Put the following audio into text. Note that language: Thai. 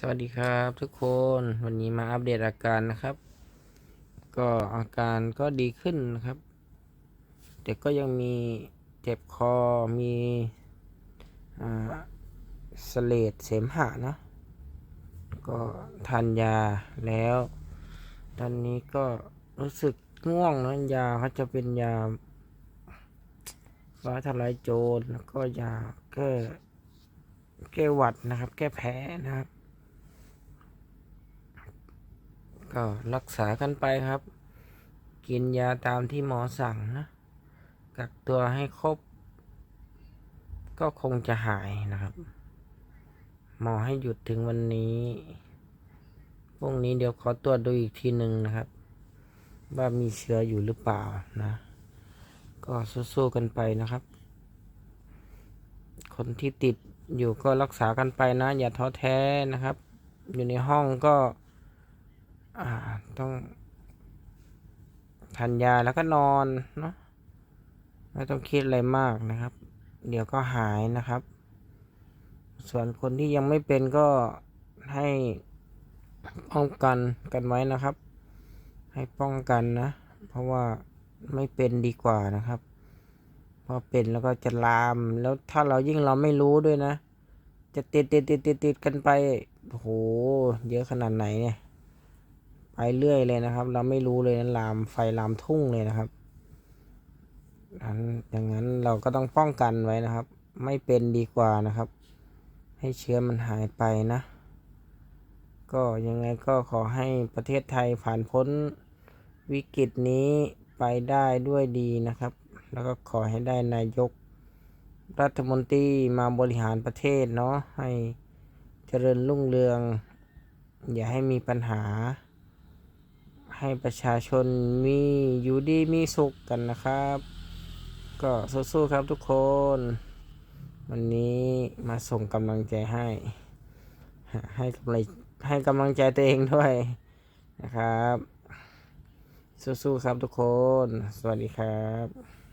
สวัสดีครับทุกคนวันนี้มาอัปเดตอาการนะครับ ก็อาการก็ดีขึ้นนะครับแต่ก็ยังมีเจ็บคอมีอ่าสเลดเสมหะนะก็ทานยาแล้ว ตอนนี้ก็รู้สึกง่วงนะยาเขาจะเป็นยาฟ้าทลายโจรแล้วก็ยาแก้แก้หวัดนะครับ แก้แพ้นะครับ ก็รักษากันไปครับ กินยาตามที่หมอสั่งนะ กักตัวให้ครบ ก็คงจะหายนะครับ หมอให้หยุดถึงวันนี้พรุ่งนี้เดี๋ยวขอตรวจดูอีกทีหนึ่งนะครับ ว่ามีเชื้ออยู่หรือเปล่านะ ก็สู้ๆกันไปนะครับ คนที่ติดอยู่ก็รักษากันไปนะ อย่าท้อแท้นะครับ อยู่ในห้องก็ อ่า ต้องทานยาแล้วก็นอนเนาะไม่ต้องคิดอะไรมากนะครับ เดี๋ยวก็หายนะครับ ส่วนคนที่ยังไม่เป็นก็ให้ป้องกันกันไว้นะครับ ให้ป้องกันนะ เพราะว่าไม่เป็นดีกว่านะครับพอเป็นแล้วก็จะลาม แล้วถ้าเรายิ่งเราไม่รู้ด้วยนะ จะติดติดติดติดติดกันไปโอ้โหเยอะขนาดไหนเนี่ย ไปเรื่อยเลยนะครับ เราไม่รู้เลยนะลามไฟลามทุ่งเลยนะครับอันอย่างนั้นเราก็ต้องป้องกันไว้นะครับ ไม่เป็นดีกว่านะครับ ให้เชื้อมันหายไปนะ ก็ยังไงก็ขอให้ประเทศไทยผ่านพ้นวิกฤตนี้ไปได้ด้วยดีนะครับ แล้วก็ขอให้ได้นายกรัฐมนตรีมาบริหารประเทศเนาะให้เจริญรุ่งเรือง อย่าให้มีปัญหา ให้ประชาชนมีอยู่ดีมีสุขกันนะครับ ก็สู้ๆครับทุกคน วันนี้มาส่งกำลังใจให้ ให้กำลังให้กำลังใจตัวเองด้วยนะครับ สู้ๆครับทุกคน สวัสดีครับ